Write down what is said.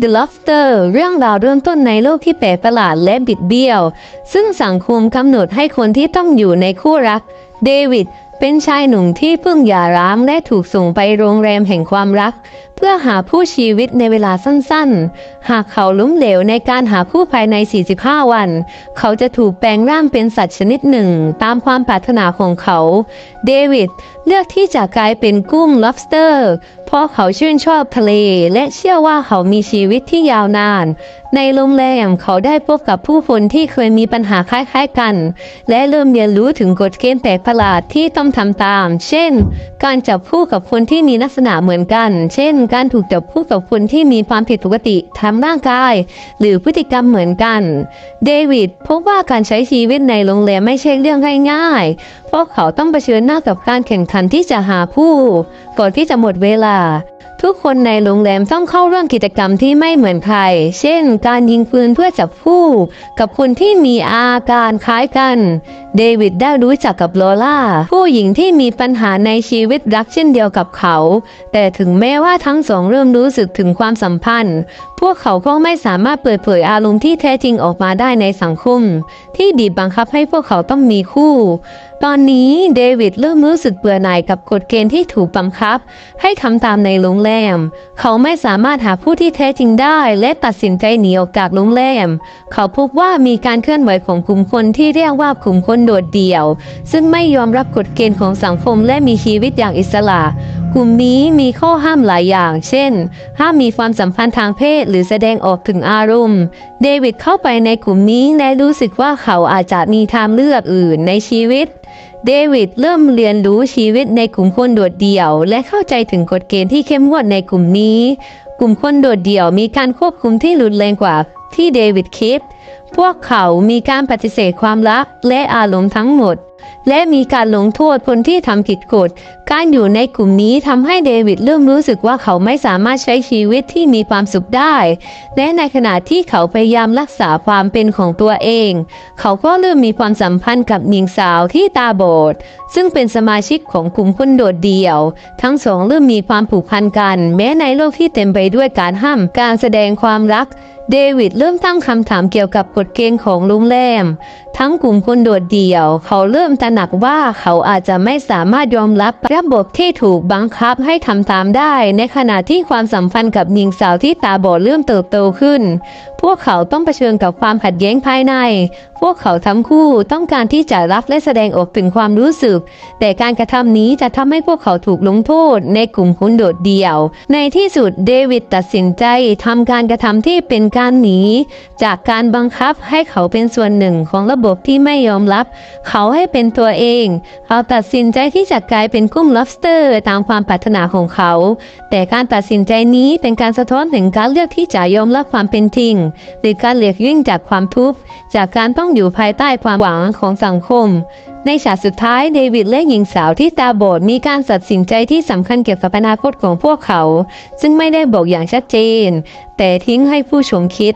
The Lobster เรื่องราวเริ่มต้นในโลกที่แปลกประหลาดและบิดเบี้ยว ซึ่งสังคมกำหนดให้คนที่ต้องอยู่ในคู่รัก เดวิดเป็นชายหนุ่มที่เพิ่งหย่าร้างและถูกส่งไปโรงแรมแห่งความรัก เพื่อหาผู้ชีวิตในเวลาสั้นๆ หากเขาล้มเหลวในการหาคู่ภายใน 45 วัน เขาจะถูกแปลงร่างเป็นสัตว์ชนิดหนึ่ง ตามความปรารถนาของเขา เดวิดเลือกที่จะกลายเป็นกุ้ง lobster เพราะเขาชื่นชอบทะเล และเชื่อว่าเขามีชีวิตที่ยาวนาน ในโรงแรมเขาได้พบกับผู้คนที่เคยมีปัญหาคล้ายๆกัน และเริ่มเรียนรู้ถึงกฎเกณฑ์แปลกประหลาดที่ต้องทำตาม เช่น การจับคู่กับคนที่มีลักษณะเหมือนกัน เช่น การถูกจับคู่กับคนที่มีความผิดปกติทางร่างกาย หรือพฤติกรรมเหมือนกัน เดวิดพบว่าการใช้ชีวิตในโรงแรมไม่ใช่เรื่องง่ายๆ เพราะเขาต้องเผชิญหน้ากับการแข่งขันที่จะหาผู้ก่อนที่จะหมดเวลาทุกคนในโรงแรมต้องเข้าร่วมกิจกรรมที่ไม่เหมือนใคร เช่น การยิงปืนเพื่อจับคู่กับคนที่มีอาการคล้ายกัน เดวิดได้รู้จักกับโลล่า ผู้หญิงที่มีปัญหาในชีวิตรักเช่นเดียวกับเขา แต่ถึงแม้ว่าทั้งสองเริ่มรู้สึกถึงความสัมพันธ์ พวกเขาก็ไม่สามารถเปิดเผยอารมณ์ที่แท้จริงออกมาได้ในสังคม ที่บีบบังคับให้พวกเขาต้องมีคู่ ตอนนี้เดวิดเริ่มรู้สึกเบื่อหน่ายกับกฎเกณฑ์ที่ถูกบังคับ ให้ทำตามในโรงแรม เขาไม่สามารถหาผู้ที่แท้จริงได้ และตัดสินใจหนีออกจากโรงแรม เขาพบว่ามีการเคลื่อนไหวของกลุ่มคนที่เรียกว่ากลุ่มคนโดดเดี่ยว ซึ่งไม่ยอมรับกฎเกณฑ์ของสังคมและมีชีวิตอย่างอิสระ กลุ่มนี้มีข้อห้ามหลายอย่าง เช่น ห้ามมีความสัมพันธ์ทางเพศหรือแสดงออกถึงอารมณ์ เดวิดเข้าไปในกลุ่มนี้และรู้สึกว่าเขาอาจจะมีทางเลือกอื่นในชีวิตเดวิดเริ่มเรียนรู้ชีวิตในกลุ่มคนโดดเดี่ยว และเข้าใจถึงกฎเกณฑ์ที่เข้มงวดในกลุ่มนี้ กลุ่มคนโดดเดี่ยวมีการควบคุมที่รุนแรงกว่าที่เดวิดคิด พวกเขามีการปฏิเสธความรักและอารมณ์ทั้งหมด และมีการลงโทษคนที่ทำผิดกฎ การอยู่ในกลุ่มนี้ทำให้เดวิดเริ่มรู้สึกว่าเขาไม่สามารถใช้ชีวิตที่มีความสุขได้ และในขณะที่เขาพยายามรักษาความเป็นของตัวเอง เขาก็เริ่มมีความสัมพันธ์กับหญิงสาวที่ตาบอด ซึ่งเป็นสมาชิกของกลุ่มคนโดดเดี่ยว ทั้งสองเริ่มมีความผูกพันกัน แม้ในโลกที่เต็มไปด้วยการห้ามการแสดงความรักเดวิดเริ่มตั้งคำถามเกี่ยวกับกฎเกณฑ์ของลุงแรม ทั้งกลุ่มคนโดดเดี่ยว เขาเริ่มตระหนักว่าเขาอาจจะไม่สามารถยอมรับระบบที่ถูกบังคับให้ทำตามได้ ในขณะที่ความสัมพันธ์กับหญิงสาวที่ตาบอดเริ่มเติบโตขึ้น พวกเขาต้องเผชิญกับความขัดแย้งภายใน พวกเขาทั้งคู่ต้องการที่จะรับและแสดงออกถึงความรู้สึก แต่การกระทำนี้จะทำให้พวกเขาถูกลงโทษในกลุ่มคนโดดเดี่ยว ในที่สุดเดวิดตัดสินใจทำการกระทำที่เป็นการหนีจากการบังคับให้เขาเป็นส่วนหนึ่งของระบบที่ไม่ยอมรับ เขาให้เป็นตัวเอง เขาตัดสินใจที่จะกลายเป็นกุ้ง lobster ตามความปรารถนาของเขา แต่การตัดสินใจนี้เป็นการสะท้อนถึงการเลือกที่จะยอมรับความเป็นจริงหรือการเลียกยิ่งจากความทุกข์จากการต้องอยู่ภายใต้ความหวังของสังคม ในฉากสุดท้ายเดวิดและหญิงสาวที่ตาบอดมีการตัดสินใจที่สำคัญเกี่ยวกับอนาคตของพวกเขา ซึ่งไม่ได้บอกอย่างชัดเจน แต่ทิ้งให้ผู้ชมคิด